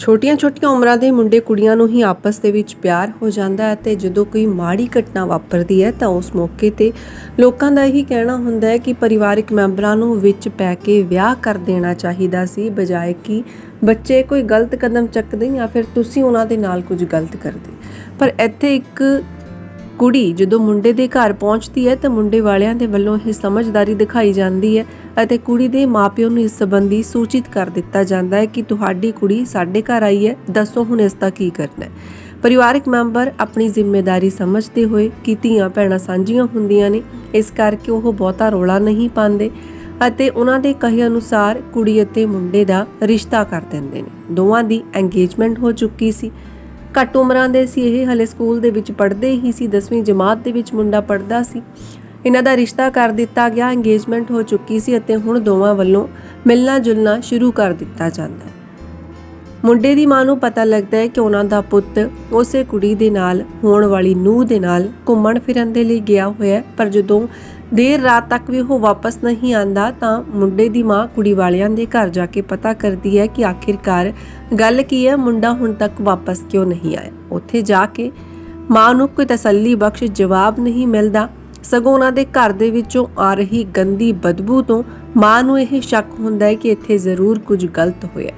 ਛੋਟੀਆਂ-ਛੋਟੀਆਂ ਉਮਰਾਂ ਦੇ ਮੁੰਡੇ ਕੁੜੀਆਂ ਨੂੰ ਹੀ ਆਪਸ ਦੇ ਵਿੱਚ ਪਿਆਰ ਹੋ ਜਾਂਦਾ ਹੈ ਤੇ ਜਦੋਂ ਕੋਈ ਮਾੜੀ ਘਟਨਾ ਵਾਪਰਦੀ ਹੈ ਤਾਂ ਉਸ ਮੌਕੇ ਤੇ ਲੋਕਾਂ ਦਾ ਇਹੀ ਕਹਿਣਾ ਹੁੰਦਾ ਹੈ ਕਿ ਪਰਿਵਾਰਕ ਮੈਂਬਰਾਂ ਨੂੰ ਵਿੱਚ ਪੈ ਕੇ ਵਿਆਹ ਕਰ ਦੇਣਾ ਚਾਹੀਦਾ ਸੀ, ਬਜਾਏ ਕਿ ਬੱਚੇ ਕੋਈ ਗਲਤ ਕਦਮ ਚੱਕਦੇ ਜਾਂ ਫਿਰ ਤੁਸੀਂ ਉਹਨਾਂ ਦੇ ਨਾਲ ਕੁਝ ਗਲਤ ਕਰਦੇ। ਪਰ ਇੱਥੇ ਇੱਕ ਕੁੜੀ ਜਦੋਂ ਮੁੰਡੇ ਦੇ ਘਰ ਪਹੁੰਚਦੀ ਹੈ ਤਾਂ ਮੁੰਡੇ ਵਾਲਿਆਂ ਦੇ ਵੱਲੋਂ ਇਹ ਸਮਝਦਾਰੀ ਦਿਖਾਈ ਜਾਂਦੀ ਹੈ ਅਤੇ ਕੁੜੀ ਦੇ ਮਾਪਿਓ ਨੂੰ ਇਸ ਸੰਬੰਧੀ ਸੂਚਿਤ ਕਰ ਦਿੱਤਾ ਜਾਂਦਾ ਹੈ ਕਿ ਤੁਹਾਡੀ ਕੁੜੀ ਸਾਡੇ ਘਰ ਆਈ ਹੈ। ਦੱਸੋ ਹੁਣ ਇਸ ਦਾ ਕੀ ਕਰਨਾ ਹੈ। ਪਰਿਵਾਰਕ ਮੈਂਬਰ ਆਪਣੀ ਜ਼ਿੰਮੇਵਾਰੀ ਸਮਝਦੇ ਹੋਏ ਕਿ ਧੀਆਂ ਭੈਣਾਂ ਸਾਂਝੀਆਂ ਹੁੰਦੀਆਂ ਨੇ, ਇਸ ਕਰਕੇ ਉਹ ਬਹੁਤਾ ਰੋਲਾ ਨਹੀਂ ਪਾਉਂਦੇ ਅਤੇ ਉਹਨਾਂ ਦੇ ਕਹੇ ਅਨੁਸਾਰ ਕੁੜੀ ਅਤੇ ਮੁੰਡੇ ਦਾ ਰਿਸ਼ਤਾ ਕਰ ਦਿੰਦੇ ਨੇ। ਦੋਵਾਂ ਦੀ ਐਂਗੇਜਮੈਂਟ ਹੋ ਚੁੱਕੀ ਸੀ। ਘੱਟ ਉਮਰਾਂ ਦੇ ਸੀ ਇਹ, ਹਲੇ ਸਕੂਲ ਦੇ ਵਿੱਚ ਪੜ੍ਹਦੇ ਹੀ ਸੀ। 10ਵੀਂ ਜਮਾਤ ਦੇ ਵਿੱਚ ਮੁੰਡਾ ਪੜ੍ਹਦਾ ਸੀ। ਇਹਨਾਂ ਦਾ ਰਿਸ਼ਤਾ ਕਰ ਦਿੱਤਾ ਗਿਆ ਐਂਗੇਜਮੈਂਟ ਹੋ ਚੁੱਕੀ ਸੀ ਅਤੇ ਹੁਣ ਦੋਵਾਂ ਵੱਲੋਂ ਮਿਲਣਾ ਜੁਲਣਾ ਸ਼ੁਰੂ ਕਰ ਦਿੱਤਾ ਜਾਂਦਾ ਹੈ। ਮੁੰਡੇ ਦੀ ਮਾਂ ਨੂੰ ਪਤਾ ਲੱਗਦਾ ਹੈ ਕਿ ਉਹਨਾਂ ਦਾ ਪੁੱਤ ਉਸੇ ਕੁੜੀ ਦੇ ਨਾਲ, ਹੋਣ ਵਾਲੀ ਨੂੰਹ ਦੇ ਨਾਲ ਘੁੰਮਣ ਫਿਰਨ ਦੇ ਲਈ ਗਿਆ ਹੋਇਆ ਪਰ ਜਦੋਂ ਦੇਰ ਰਾਤ ਤੱਕ ਵੀ ਉਹ ਵਾਪਸ ਨਹੀਂ ਆਂਦਾ ਤਾਂ ਮੁੰਡੇ ਦੀ ਮਾਂ ਕੁੜੀ ਵਾਲਿਆਂ ਦੇ ਘਰ ਜਾ ਕੇ ਪਤਾ ਕਰਦੀ ਹੈ ਕਿ ਆਖਿਰਕਾਰ ਗੱਲ ਕੀ ਹੈ, ਮੁੰਡਾ ਹੁਣ ਤੱਕ ਵਾਪਸ ਕਿਉਂ ਨਹੀਂ ਆਇਆ। ਉੱਥੇ ਜਾ ਕੇ ਮਾਂ ਨੂੰ ਕੋਈ ਤਸੱਲੀ ਬਖਸ਼ ਜਵਾਬ ਨਹੀਂ ਮਿਲਦਾ। ਸਗੋਂ ਉਹਨਾਂ ਦੇ ਘਰ ਦੇ ਵਿੱਚੋਂ ਆ ਰਹੀ ਗੰਦੀ ਬਦਬੂ ਤੋਂ ਮਾਂ ਨੂੰ ਇਹ ਸ਼ੱਕ ਹੁੰਦਾ ਹੈ ਕਿ ਇੱਥੇ ਜ਼ਰੂਰ ਕੁਝ ਗਲਤ ਹੋਇਆ।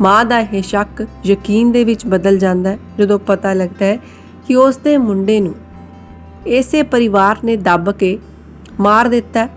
ਮਾਂ ਦਾ ਇਹ ਸ਼ੱਕ ਯਕੀਨ ਦੇ ਵਿੱਚ ਬਦਲ ਜਾਂਦਾ ਹੈ, ਜਦੋਂ ਪਤਾ ਲੱਗਦਾ ਹੈ ਕਿ ਉਸ ਦੇ ਮੁੰਡੇ ਨੂੰ ਇਸੇ ਪਰਿਵਾਰ ਨੇ ਦੱਬ ਕੇ ਮਾਰ ਦਿੱਤਾ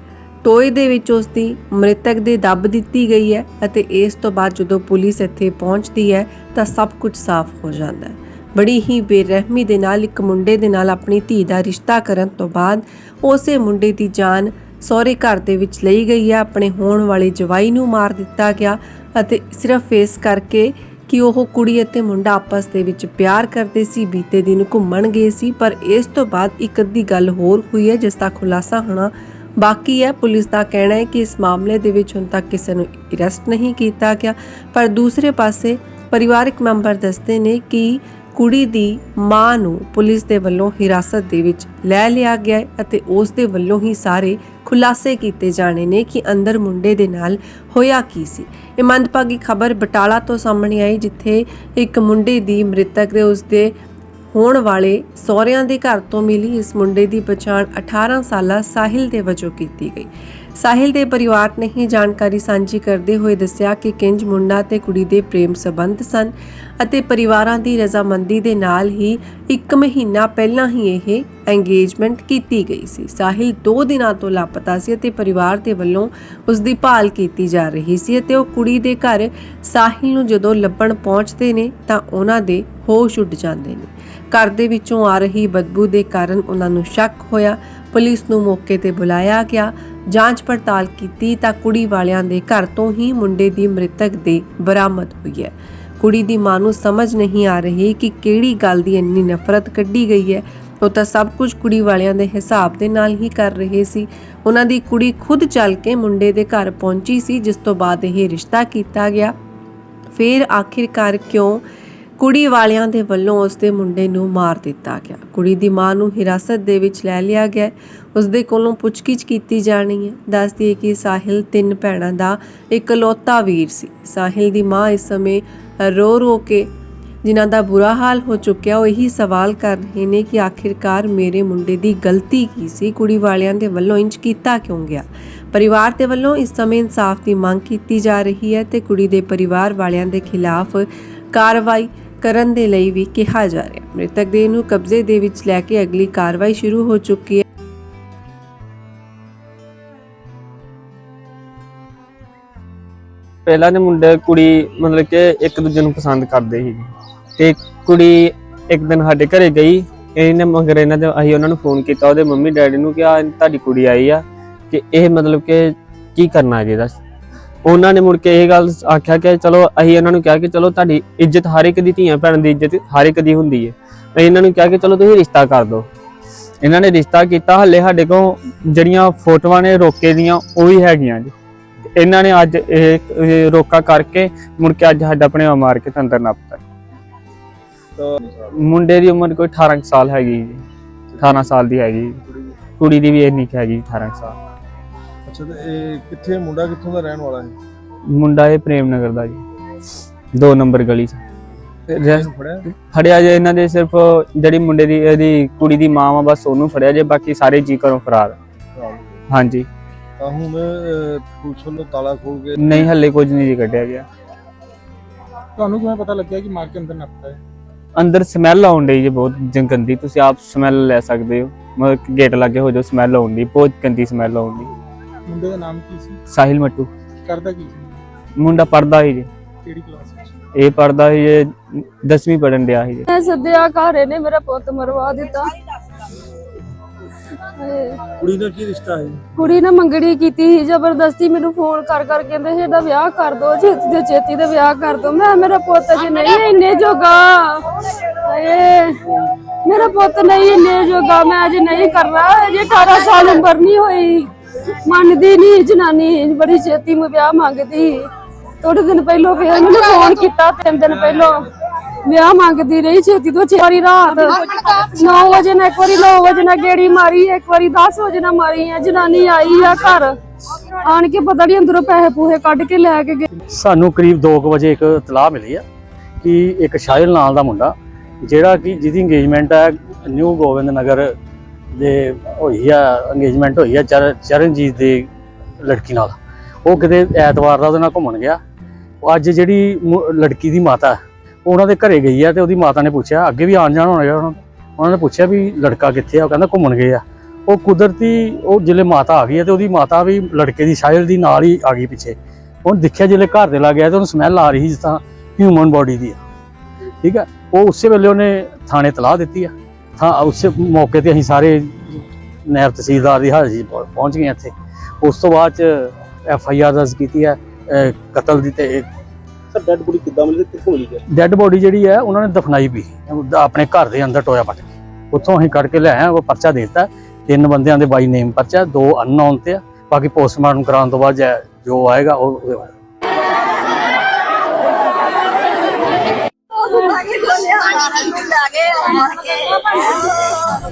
ਟੋਏ ਦੇ ਵਿੱਚ ਉਸ ਦੀ ਮ੍ਰਿਤਕ ਦੇ ਦੱਬ ਦਿੱਤੀ ਗਈ ਹੈ ਅਤੇ ਇਸ ਤੋਂ ਬਾਅਦ ਜਦੋਂ ਪੁਲਿਸ ਇੱਥੇ ਪਹੁੰਚਦੀ ਹੈ ਤਾਂ ਸਭ ਕੁਝ ਸਾਫ਼ ਹੋ ਜਾਂਦਾ ਹੈ। ਬੜੀ ਹੀ ਬੇਰਹਿਮੀ ਦੇ ਨਾਲ ਇੱਕ ਮੁੰਡੇ ਦੇ ਨਾਲ ਆਪਣੀ ਧੀ ਦਾ ਰਿਸ਼ਤਾ ਕਰਨ ਤੋਂ ਬਾਅਦ ਉਸੇ ਮੁੰਡੇ ਦੀ ਜਾਨ ਸਹੁਰੇ ਘਰ ਦੇ ਵਿੱਚ ਲਈ ਗਈ ਹੈ ਆਪਣੇ ਹੋਣ ਵਾਲੇ ਜਵਾਈ ਨੂੰ ਮਾਰ ਦਿੱਤਾ ਗਿਆ ਅਤੇ ਸਿਰਫ ਇਸ ਕਰਕੇ ਕਿ ਉਹ ਕੁੜੀ ਅਤੇ ਮੁੰਡਾ ਆਪਸ ਦੇ ਵਿੱਚ ਪਿਆਰ ਕਰਦੇ ਸੀ, ਬੀਤੇ ਦਿਨ ਘੁੰਮਣ ਗਏ ਸੀ, ਪਰ ਇਸ ਤੋਂ ਬਾਅਦ ਇੱਕ ਅੱਧੀ ਗੱਲ ਹੋਰ ਹੋਈ ਹੈ, ਜਿਸ ਦਾ ਖੁਲਾਸਾ ਹੋਣਾ ਬਾਕੀ ਹੈ। ਪੁਲਿਸ ਦਾ ਕਹਿਣਾ ਹੈ ਕਿ ਇਸ ਮਾਮਲੇ ਦੇ ਵਿੱਚ ਹੁਣ ਤੱਕ ਕਿਸੇ ਨੂੰ ਅਰੈਸਟ ਨਹੀਂ ਕੀਤਾ ਗਿਆ, ਪਰ ਦੂਸਰੇ ਪਾਸੇ ਪਰਿਵਾਰਕ ਮੈਂਬਰ ਦੱਸਦੇ ਨੇ ਕਿ ਕੁੜੀ ਦੀ ਮਾਂ ਨੂੰ ਪੁਲਿਸ ਦੇ ਵੱਲੋਂ ਹਿਰਾਸਤ ਦੇ ਵਿੱਚ ਲੈ ਲਿਆ ਗਿਆ ਹੈ ਅਤੇ ਉਸ ਦੇ ਵੱਲੋਂ ਹੀ ਸਾਰੇ ਖੁਲਾਸੇ ਕੀਤੇ ਜਾਣੇ ਨੇ ਕਿ ਅੰਦਰ ਮੁੰਡੇ ਦੇ ਨਾਲ ਹੋਇਆ ਕੀ ਸੀ। ਇਹ ਮੰਦਭਾਗੀ ਖਬਰ ਬਟਾਲਾ ਤੋਂ ਸਾਹਮਣੇ ਆਈ, ਜਿੱਥੇ ਇੱਕ ਮੁੰਡੇ ਦੀ ਮ੍ਰਿਤਕ ਦੇ ਉਸ ਦੇ ਹੋਣ ਵਾਲੇ ਸਹੁਰਿਆਂ ਦੇ ਘਰ ਤੋਂ ਮਿਲੀ। ਇਸ ਮੁੰਡੇ ਦੀ ਪਛਾਣ 18 ਸਾਲਾ ਸਾਹਿਲ ਦੇ ਵਜੋਂ ਕੀਤੀ ਗਈ। ਸਾਹਿਲ ਦੇ ਪਰਿਵਾਰ ਨੇ ਹੀ ਜਾਣਕਾਰੀ ਸਾਂਝੀ ਕਰਦੇ ਹੋਏ ਦੱਸਿਆ ਕਿ ਕਿੰਜ ਮੁੰਡਾ ਤੇ ਕੁੜੀ ਦੇ ਪ੍ਰੇਮ ਸੰਬੰਧ ਸਨ ਅਤੇ ਪਰਿਵਾਰਾਂ ਦੀ ਰਜ਼ਾਮੰਦੀ ਦੇ ਨਾਲ ਹੀ ਇੱਕ ਮਹੀਨਾ ਪਹਿਲਾਂ ਹੀ ਇਹ ਐਂਗੇਜਮੈਂਟ ਕੀਤੀ ਗਈ ਸੀ। ਸਾਹਿਲ 2 ਦਿਨਾਂ ਤੋਂ ਲਾਪਤਾ ਸੀ ਅਤੇ ਪਰਿਵਾਰ ਦੇ ਵੱਲੋਂ ਉਸ ਦੀ ਭਾਲ ਕੀਤੀ ਜਾ ਰਹੀ ਸੀ ਅਤੇ ਉਹ ਕੁੜੀ ਦੇ ਘਰ ਸਾਹਿਲ ਨੂੰ ਜਦੋਂ ਲੱਭਣ ਪਹੁੰਚਦੇ ਨੇ ਤਾਂ ਉਹਨਾਂ ਦੇ ਹੋਸ਼ ਉੱਡ ਜਾਂਦੇ ਨੇ। ਘਰ ਦੇ ਵਿੱਚੋਂ ਆ ਰਹੀ ਬਦਬੂ ਦੇ ਕਾਰਨ ਉਹਨਾਂ ਨੂੰ ਸ਼ੱਕ ਹੋਇਆ। ਪੁਲਿਸ ਨੂੰ ਮੌਕੇ ਤੇ ਬੁਲਾਇਆ ਗਿਆ। ਜਾਂਚ ਪੜਤਾਲ ਕੀਤੀ ਤਾਂ ਕੁੜੀ ਵਾਲਿਆਂ ਦੇ ਘਰ ਤੋਂ ਹੀ ਮੁੰਡੇ ਦੀ ਮ੍ਰਿਤਕ ਦੇ ਬਰਾਮਦ ਹੋਈ ਹੈ। ਕੁੜੀ ਦੀ ਮਾਂ ਨੂੰ ਸਮਝ ਨਹੀਂ ਆ ਰਹੀ ਕਿ ਕਿਹੜੀ ਗੱਲ ਦੀ ਇੰਨੀ ਨਫ਼ਰਤ ਕੱਢੀ ਗਈ ਹੈ। ਉਹ ਤਾਂ ਸਭ ਕੁਝ ਕੁੜੀ ਵਾਲਿਆਂ ਦੇ ਹਿਸਾਬ ਦੇ ਨਾਲ ਹੀ ਕਰ ਰਹੇ ਸੀ। ਉਹਨਾਂ ਦੀ ਕੁੜੀ ਖੁਦ ਚੱਲ ਕੇ ਮੁੰਡੇ ਦੇ ਘਰ ਪਹੁੰਚੀ ਸੀ, ਜਿਸ ਤੋਂ ਬਾਅਦ ਇਹ ਰਿਸ਼ਤਾ ਕੀਤਾ ਗਿਆ। ਫਿਰ ਆਖਿਰਕਾਰ ਕਿਉਂ ਕੁੜੀ ਵਾਲਿਆਂ ਦੇ ਵੱਲੋਂ ਉਸ ਦੇ ਮੁੰਡੇ ਨੂੰ ਮਾਰ ਦਿੱਤਾ ਗਿਆ। ਕੁੜੀ ਦੀ ਮਾਂ ਨੂੰ ਹਿਰਾਸਤ ਦੇ ਵਿੱਚ ਲੈ ਲਿਆ ਗਿਆ। ਹੈ। ਉਸ ਦੇ ਕੋਲੋਂ ਪੁੱਛਗਿੱਛ ਕੀਤੀ ਜਾਣੀ ਹੈ। ਦੱਸਦੀ ਹੈ ਕਿ ਸਾਹਿਲ ਤਿੰਨ ਭੈਣਾਂ ਦਾ ਇਕਲੌਤਾ ਵੀਰ ਸੀ। ਸਾਹਿਲ ਦੀ ਮਾਂ ਇਸ ਸਮੇਂ ਰੋ ਰੋ ਕੇ ਜਿਨ੍ਹਾਂ ਦਾ ਬੁਰਾ ਹਾਲ ਹੋ ਚੁੱਕਿਆ, ਉਹ ਇਹੀ ਸਵਾਲ ਕਰ ਰਹੇ ਨੇ ਕਿ ਆਖਿਰਕਾਰ ਮੇਰੇ ਮੁੰਡੇ ਦੀ ਗਲਤੀ ਕੀ ਸੀ? ਕੁੜੀ ਵਾਲਿਆਂ ਦੇ ਵੱਲੋਂ ਇੰਜ ਕੀਤਾ ਕਿਉਂ ਗਿਆ? ਪਰਿਵਾਰ ਦੇ ਵੱਲੋਂ ਇਸ ਸਮੇਂ ਇਨਸਾਫ ਦੀ ਮੰਗ ਕੀਤੀ ਜਾ ਰਹੀ ਹੈ ਤੇ ਕੁੜੀ ਦੇ ਪਰਿਵਾਰ ਵਾਲਿਆਂ ਦੇ ਖਿਲਾਫ ਕਾਰਵਾਈ ਕਰਨ ਦੇ ਲਈ ਵੀ ਕਿਹਾ ਜਾ ਰਿਹਾ ਮ੍ਰਿਤਕ ਦੇਹ ਨੂੰ ਕਬਜ਼ੇ ਦੇ ਵਿੱਚ ਲੈ ਕੇ ਅਗਲੀ ਕਾਰਵਾਈ ਸ਼ੁਰੂ ਹੋ ਚੁੱਕੀ ਹੈ। ਪਹਿਲਾਂ ਦੇ ਮੁੰਡੇ ਕੁੜੀ ਮਤਲਬ ਕਿ ਇੱਕ ਦੂਜੇ ਨੂੰ ਪਸੰਦ ਕਰਦੇ ਸੀ ਤੇ ਕੁੜੀ ਇੱਕ ਦਿਨ ਸਾਡੇ ਘਰੇ ਗਈ, ਇਹਨੇ ਮਗਰ ਇਹਨਾਂ ਦੇ ਅਸੀਂ ਉਹਨਾਂ ਨੂੰ ਫੋਨ ਕੀਤਾ, ਉਹਦੇ ਮੰਮੀ ਡੈਡੀ ਨੂੰ ਕਿ ਆ ਤੁਹਾਡੀ ਕੁੜੀ ਆਈ ਆ ਕਿ ਇਹ ਮਤਲਬ ਕਿ ਕੀ ਕਰਨਾ ਹੈ ਉਹਨਾਂ ਨੇ ਮੁੜ ਕੇ ਇਹ ਗੱਲ ਆਖਿਆ ਕਿ ਚਲੋ ਅਸੀਂ ਇਹਨਾਂ ਨੂੰ ਕਿਹਾ ਕਿ ਚਲੋ ਤੁਹਾਡੀ ਇੱਜ਼ਤ ਹਰ ਇੱਕ ਦੀ ਧੀਆਂ ਭੈਣ ਦੀ ਇੱਜ਼ਤ ਹਰ ਇੱਕ ਦੀ ਹੁੰਦੀ ਹੈ। ਅਸੀਂ ਇਹਨਾਂ ਨੂੰ ਕਿਹਾ ਕਿ ਚਲੋ ਤੁਸੀਂ ਰਿਸ਼ਤਾ ਕਰ ਦਿਓ। ਇਹਨਾਂ ਨੇ ਰਿਸ਼ਤਾ ਕੀਤਾ, ਹੱਲੇ ਸਾਡੇ ਕੋਲ ਜਿਹੜੀਆਂ ਫੋਟੋਆਂ ਨੇ ਰੋਕੇ ਦੀਆਂ, ਉਹ ਵੀ ਹੈਗੀਆਂ ਜੀ। ਇਹਨਾਂ ਨੇ ਅੱਜ ਇਹ ਰੋਕਾ ਕਰਕੇ ਮੁੜ ਕੇ ਅੱਜ ਸਾਡਾ ਆਪਣੇ ਮਾਰ ਕੇ ਤੇ ਅੰਦਰ ਮੁੰਡੇ ਦੀ ਉਮਰ ਕੋਈ 18 ਕੁ ਸਾਲ ਹੈਗੀ ਜੀ। 18 ਸਾਲ ਦੀ ਹੈਗੀ ਕੁੜੀ ਦੀ ਵੀ ਇੰਨੀ ਕੁ ਹੈਗੀ 18 ਕੁ ਸਾਲ। ਅੱਛਾ ਤੇ ਇਹ ਕਿੱਥੇ ਮੁੰਡਾ ਕਿੱਥੋਂ ਦਾ ਰਹਿਣ ਵਾਲਾ ਹੈ? ਮੁੰਡਾ ਇਹ ਪ੍ਰੇਮ ਨਗਰ ਦਾ ਜੀ। 2 ਨੰਬਰ ਗਲੀ 'ਚ। ਰੈਸ- ਫੜਿਆ? ਫੜਿਆ ਜੇ ਇਹਨਾਂ ਦੇ ਸਿਰਫ ਜਿਹੜੀ ਮੁੰਡੇ ਦੀ ਇਹਦੀ ਕੁੜੀ ਦੀ ਮਾਂ ਵਾ ਬਸ ਉਹਨੂੰ ਫੜਿਆ ਜੇ ਬਾਕੀ ਸਾਰੇ ਜੀ ਘਰੋਂ ਫਰਾਰ। ਹਾਂਜੀ। ਤਾਂ ਹੁਣ ਅਹ, ਪੁਲਿਸ ਵੱਲੋਂ ਤਾਲਾ ਖੋਲ ਕੇ ਨਹੀਂ ਹੱਲੇ ਕੁਝ ਨਹੀਂ ਜੀ ਕੱਢਿਆ ਗਿਆ। ਤੁਹਾਨੂੰ ਕਿਵੇਂ ਪਤਾ ਲੱਗਿਆ ਕਿ ਮਾਰ ਕੇ ਅੰਦਰ ਨੱਪਤਾ ਹੈ? ਅੰਦਰ ਸਮੈਲ ਆਉਣ ਡਈ ਜੇ ਬਹੁਤ ਜ- ਗੰਦੀ ਤੁਸੀਂ ਆਪ ਸਮੈਲ ਲੈ ਸਕਦੇ ਹੋ। ਮਤਲਬ ਗੇਟ ਲੱਗੇ ਹੋ ਜੋ ਸਮੈਲ ਆਉਣ ਡਈ ਬਹੁਤ ਗੰਦੀ ਸਮੈਲ ਆਉਣ ਡਈ। ਮੁੰਡੇ ਦਾ ਨਾਮ ਕੀ ਸੀ? ਸਾਹਿਲ ਮੱਟੂ। ਕਰਦਾ ਕੀ ਸੀ? ਮੁੰਡਾ ਪੜਦਾ ਸੀ ਜੀ। ਕਿਹੜੀ ਕਲਾਸ ਵਿੱਚ? ਇਹ ਪੜਦਾ ਸੀ ਜੇ 10ਵੀਂ ਪੜਨ ਡਿਆ ਸੀ ਜੀ। ਮੈਂ ਸੱਦਿਆ ਘਰੇ ਨੇ ਮੇਰਾ ਪੁੱਤ ਮਰਵਾ ਦਿੱਤਾ। ਹਾਏ, ਕੁੜੀ ਦਾ ਕੀ ਰਿਸ਼ਤਾ ਹੈ? ਕੁੜੀ ਨੇ ਮੰਗਣੀ ਕੀਤੀ ਸੀ ਜ਼ਬਰਦਸਤੀ ਮੈਨੂੰ ਫੋਨ ਕਰ ਕਰ ਕਹਿੰਦੇ ਸੀ ਇਹਦਾ ਵਿਆਹ ਕਰ ਦੋ ਛੇਤੀ ਦੇ ਛੇਤੀ ਦੇ ਵਿਆਹ ਕਰ ਦੋ। ਮੈਂ ਮੇਰਾ ਪੁੱਤ ਜੀ ਨਹੀਂ ਇੰਨੇ ਜੋਗਾ। ਹਾਏ ਮੇਰਾ ਪੁੱਤ ਨਹੀਂ ਇੰਨੇ ਜੋਗਾ ਮੈਂ ਅਜੇ ਨਹੀਂ ਕਰਨਾ ਅਜੇ 18 ਸਾਲ ਉਮਰ ਨਹੀਂ ਹੋਈ। ਮੰਨਦੀ ਨਹੀਂ ਜਨਾਨੀ, ਬੜੀ ਛੇਤੀ ਮੈਂ ਵਿਆਹ ਮੰਗਦੀ। ਥੋੜੇ ਦਿਨ ਪਹਿਲਾਂ ਫਿਰ ਮੈਨੂੰ ਫੋਨ ਕੀਤਾ, ਤਿੰਨ ਦਿਨ ਪਹਿਲਾਂ। ਵਿਆਹ ਮੰਗਦੀ ਰਹੀ ਛੇਤੀ ਤੋਂ ਛੇ ਰਾਤ 9 ਵਜੇ ਨਾਲ, ਇੱਕ ਵਾਰੀ 9 ਵਜੇ ਨਾਲ ਗੇੜੀ ਮਾਰੀ, ਇੱਕ ਵਾਰੀ 10 ਵਜੇ ਨਾਲ ਮਾਰੀ ਆ। ਜਨਾਨੀ ਆਈ ਆ ਘਰ। ਆਣ ਕੇ ਪਤਾ ਨਹੀਂ ਅੰਦਰੋਂ ਪੈਸੇ ਪੂਹੇ ਕੱਢ ਕੇ ਲੈ ਕੇ ਗਏ। ਸਾਨੂੰ ਕਰੀਬ 2 ਵਜੇ ਇੱਕ ਤਲਾਹ ਮਿਲੀ ਆ ਕਿ ਇੱਕ ਸ਼ਾਇਲ ਨਾਲ ਦਾ ਮੁੰਡਾ, ਜਿਹੜਾ ਕਿ ਜਿਹਦੀ ਇੰਗੇਜਮੈਂਟ ਹੈ ਨਿਊ ਗੋਬਿੰਦ ਨਗਰ ਦੇ ਹੋਈ ਆ ਅੰਗੇਜ਼ਮੈਂਟ ਹੋਈ ਆ ਚਰ- ਚਰਨਜੀਤ ਦੀ ਲੜਕੀ ਨਾਲ। ਉਹ ਕਿਤੇ ਐਤਵਾਰ ਦਾ ਉਹਦੇ ਨਾਲ ਘੁੰਮਣ ਗਿਆ। ਅੱਜ ਜਿਹੜੀ ਲੜਕੀ ਦੀ ਮਾਤਾ ਹੈ, ਉਹ ਉਹਨਾਂ ਦੇ ਘਰੇ ਗਈ ਆ ਤੇ ਉਹਦੀ ਮਾਤਾ ਨੇ ਪੁੱਛਿਆ ਅੱਗੇ ਵੀ ਆਣ ਜਾਣ ਹੋਣਾ ਉਹਨਾਂ ਉਹਨਾਂ ਨੇ ਪੁੱਛਿਆ ਵੀ ਲੜਕਾ ਕਿੱਥੇ ਆ ਉਹ ਕਹਿੰਦਾ ਘੁੰਮਣ ਗਏ ਆ। ਉਹ ਕੁਦਰਤੀ ਉਹ ਜਿਲੇ ਮਾਤਾ ਆ ਗਈ ਆ ਤੇ ਉਹਦੀ ਮਾਤਾ ਵੀ ਲੜਕੇ ਦੀ ਸ਼ਾਇਲ ਦੀ ਨਾਲ ਹੀ ਆ ਗਈ ਪਿੱਛੇ। ਉਹਨੇ ਦੇਖਿਆ ਜਿਲੇ ਘਰ ਦੇ ਲੱਗ ਗਿਆ ਤੇ ਉਹਨੂੰ ਸਮੈਲ ਆ ਰਹੀ ਸੀ ਜਿਸ ਤਰ੍ਹਾਂ ਹਿਊਮਨ ਬੋਡੀ ਦੀ ਠੀਕ ਆ? ਉਹ ਉਸੇ ਵੇਲੇ ਉਹਨੇ ਥਾਣੇ ਤਲਾਹ ਦਿੱਤੀ ਆ। ਥਾਂ ਉਸੇ ਮੌਕੇ ਤੇ ਅਸੀਂ ਸਾਰੇ ਨਾਇਬ ਤਹਿਸੀਲਦਾਰ ਦੀ ਹਾਜ਼ਰੀ ਪਹੁੰਚ ਗਏ ਇੱਥੇ। ਉਸ ਤੋਂ ਬਾਅਦ ਚ ਐਫ ਆਈ ਆਰ ਦਰਜ ਕੀਤੀ ਹੈ ਕਤਲ ਦੀ ਤੇ ਸਰ ਡੈਡ ਕੁੜੀ ਕਿੱਦਾਂ ਮਿਲੀ ਕਿੱਥੋਂ ਮਿਲੀ ਹੈ? ਡੈੱਡ ਬੋਡੀ ਜਿਹੜੀ ਹੈ ਉਹਨਾਂ ਨੇ ਦਫਨਾਈ ਵੀ। ਆਪਣੇ ਘਰ ਦੇ ਅੰਦਰ ਟੋਇਆ ਪੱਟ ਕੇ। ਉੱਥੋਂ ਅਸੀਂ ਕੱਢ ਕੇ ਲੈ ਆਏ ਉਹ ਪਰਚਾ ਦੇ ਦਿੱਤਾ। ਤਿੰਨ ਬੰਦਿਆਂ ਦੇ ਬਾਈ ਨੇਮ ਪਰਚਾ ਦੋ ਅਨਨੋਨ ਤੇ ਆ। ਬਾਕੀ ਪੋਸਟਮਾਰਟਮ ਕਰਾਉਣ ਤੋਂ ਬਾਅਦ ਜੈ- ਜੋ ਆਏਗਾ ਉਹ ਉਹਦੇ ਬਾਰੇ।